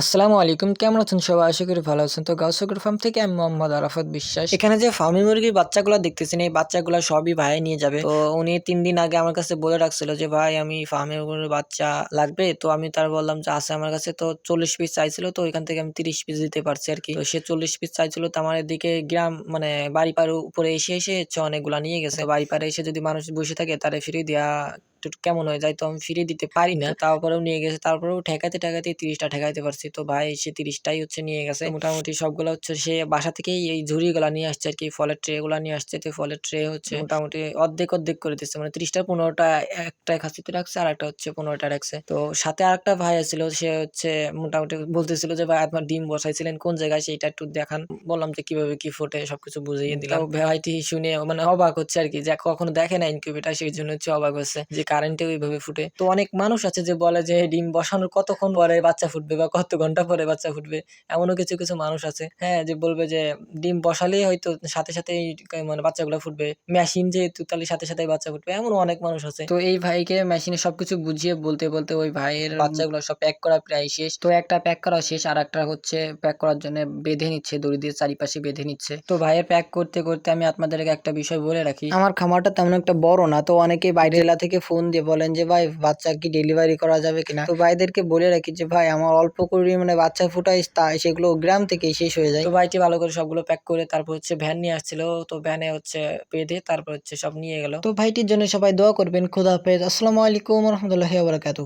আসসালামু আলাইকুম, কেমন আছেন সবাই? আশা করি ভালো আছেন। তো গাউসগর ফার্ম থেকে আমি মোহাম্মদ আরাফাত বিশ্বাস। এখানে যে ফার্মি মুরগির বাচ্চাগুলো দেখতেছেন, এই বাচ্চাগুলো সবই ভাই নিয়ে যাবে। তো উনি তিন দিন আগে আমার কাছে বলে রাখছিল যে, ভাই, আমি ফার্মি মুরগির বাচ্চা লাগবে। তো আমি তার বললাম যে, আছে আমার কাছে। তো চল্লিশ পিস চাইছিল, তো ওইখান থেকে আমি তিরিশ পিস দিতে পারছি আর কি। তো সে চল্লিশ পিস চাইছিল, তো আমার এদিকে গ্রাম মানে বাড়ি পাড় উপরে এসে এসে অনেকগুলা নিয়ে গেছে। বাড়ি পাড়ে এসে যদি মানুষ বসে থাকে, তারে ফ্রি দেওয়া একটু কেমন হয়ে যায় তো আমি ফিরে দিতে পারি না। তারপরেও নিয়ে গেছে তারপরেও ঠেকাতে ঠেকাতে তিরিশটা ঠেকাইতে পারছি। তো ভাই সে তিরিশটাই হচ্ছে নিয়ে গেছে। মোটামুটি সবগুলো হচ্ছে সে বাসা থেকেই এই ঝুড়ি গুলা নিয়ে আসছে আর কি ফলের ট্রে গুলা নিয়ে আসছে। তো ফলের ট্রে হচ্ছে মোটামুটি অর্ধেক অর্ধেক করে দিচ্ছে। মানে তিরিশটা পনেরোটা একটা খাসিতে রাখছে আর একটা হচ্ছে পনেরোটা রাখছে। তো সাথে আরেকটা ভাই আছিল সে হচ্ছে মোটামুটি বলতেছিল যে ভাই আপনার ডিম বসাইছিলেন কোন জায়গায়? সেটা একটু দেখান। বললাম যে কীভাবে কি ফোটে? সবকিছু বুঝিয়ে দিলাম। ভাইটি শুনে মানে অবাক হচ্ছে আর কি যে কখনো দেখে না ইনকিউবেটার সেই জন্য হচ্ছে অবাক হচ্ছে। যে কারেন্টে ওইভাবে ফুটে। তো অনেক মানুষ আছে যে বলে যে ডিম বসানোর কতক্ষণ পরে বাচ্চা ফুটবে বা কত ঘণ্টা পরে বাচ্চা ফুটবে? এমনও কিছু কিছু মানুষ আছে হ্যাঁ যে বলবে যে ডিম বসালেই হয়তো সাথে সাথে মানে বাচ্চাগুলো ফুটবে। মেশিন যেহেতু তাহলে সাথে সাথে বাচ্চা ফুটবে। এমন অনেক মানুষ আছে। তো এই ভাইকে মেশিনে সবকিছু বুঝিয়ে বলতে বলতে ওই ভাইয়ের বাচ্চাগুলো সব প্যাক করা প্রায় শেষ। তো একটা প্যাক করা শেষ আর একটা হচ্ছে প্যাক করার জন্য বেঁধে নিচ্ছে দড়ি দিয়ে চারিপাশে বেঁধে নিচ্ছে। তো ভাইয়ের প্যাক করতে করতে আমি আপনাদেরকে একটা বিষয় বলে রাখি। আমার খামারটা তেমন একটা বড় না তো অনেকে বাইরে জেলা থেকে ফোন দিয়ে বলেন যে, ভাই, বাচ্চা কি ডেলিভারি করা যাবে কিনা? তো ভাইদেরকে বলে রাখি যে, ভাই, আমার অল্প পরিমাণে বাচ্চা ফুটাই তাই সেগুলো গ্রাম থেকে শেষ হয়ে যায়। তো ভাইটি ভালো করে সবগুলো প্যাক করে তারপর হচ্ছে ভ্যান নিয়ে আসছিল। তো ভ্যানে হচ্ছে বেঁধে তারপর হচ্ছে সব নিয়ে গেল। তো ভাইটির জন্য সবাই দোয়া করবেন। খুদা হাফেজ। আসসালামু আলাইকুম রহমতুল্লাহ বারাকাতু